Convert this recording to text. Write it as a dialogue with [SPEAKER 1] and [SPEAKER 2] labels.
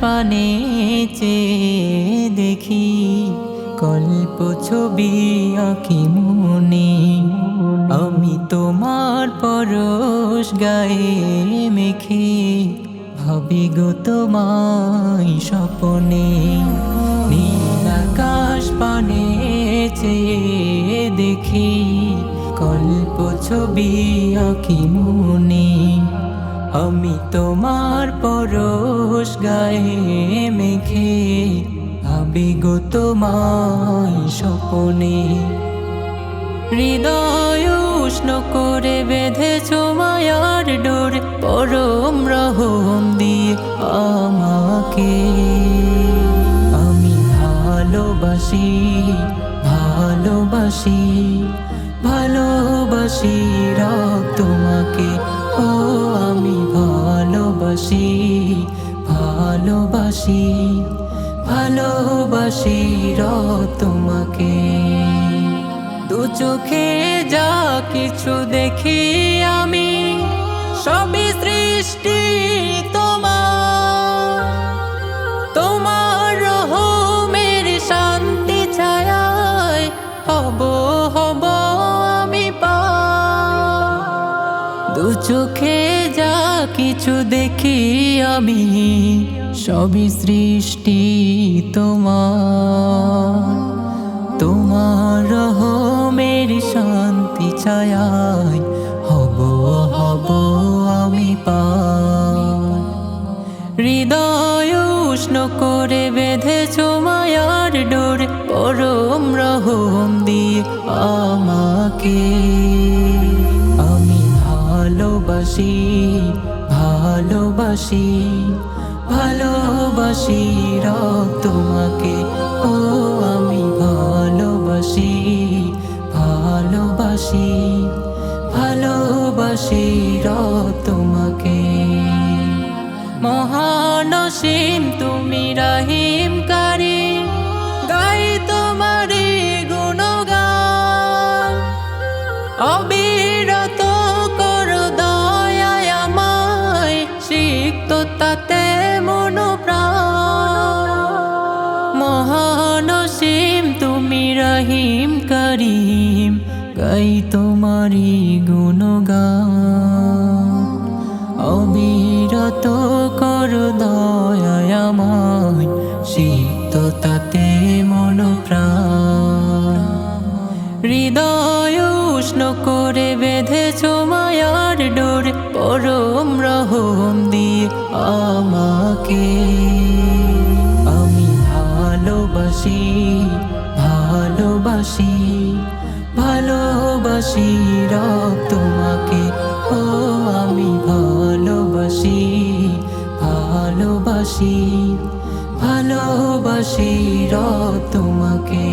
[SPEAKER 1] পানে চেয়ে দেখি কল্প ছবি আঁকি মনে। আমি তোমার পরশ গায়ে মেখে ভাবি গো তোমায় স্বপনে। নীল আকাশ পানে চেয়ে দেখি কল্প ছবি আঁকি মনে। আমি তোমার পরশ গায়ে মেখে ভাবি গো তোমায় স্বপনে। হৃদয় উষ্ণ করে বেঁধেছ মায়ার ডোর, পরম রহম দিয়ে আমাকে। আমি ভালোবাসি ভালোবাসি ভালোবাসি রাগ তোমাকে। ও, আমি ভালোবাসি ভালোবাসি ভালোবাসি রাগ তোমাকে। দু চোখে যা কিছু দেখি আমি, সবই সৃষ্টি দু চোখে যা কিছু দেখি আমি, সবই সৃষ্টি তোমার। তোমার রহমের শান্তি ছায়ায় হব হব আমি পা হৃদয় উষ্ণ করে বেঁধেছ মায়ার ডোর, পরম রহম দিয়ে আমাকে। ভালোবাসি ভালোবাসি ভালোবাসি রব তোমাকে ও আমি ভালোবাসি ভালোবাসি ভালোবাসি রব তোমাকে মহানসীম তুমি রাহিম কারি গাই তোমারি গুণগান মহানসীম তুমি রহিম করিম, গাই তোমারি গুণগান। অবিরত কর দয়ায় আমায়, সিক্ত তাতে মনোপ্রাণ হৃদয় উষ্ণ করে বেঁধেছ মায়ার ডোর, পরম রহম দিয়ে আমাকে। আমি ভালোবাসি ভালোবাসি ভালোবাসি রব তোমাকে। ও আমি ভালোবাসি ভালোবাসি ভালোবাসি রব তোমাকে।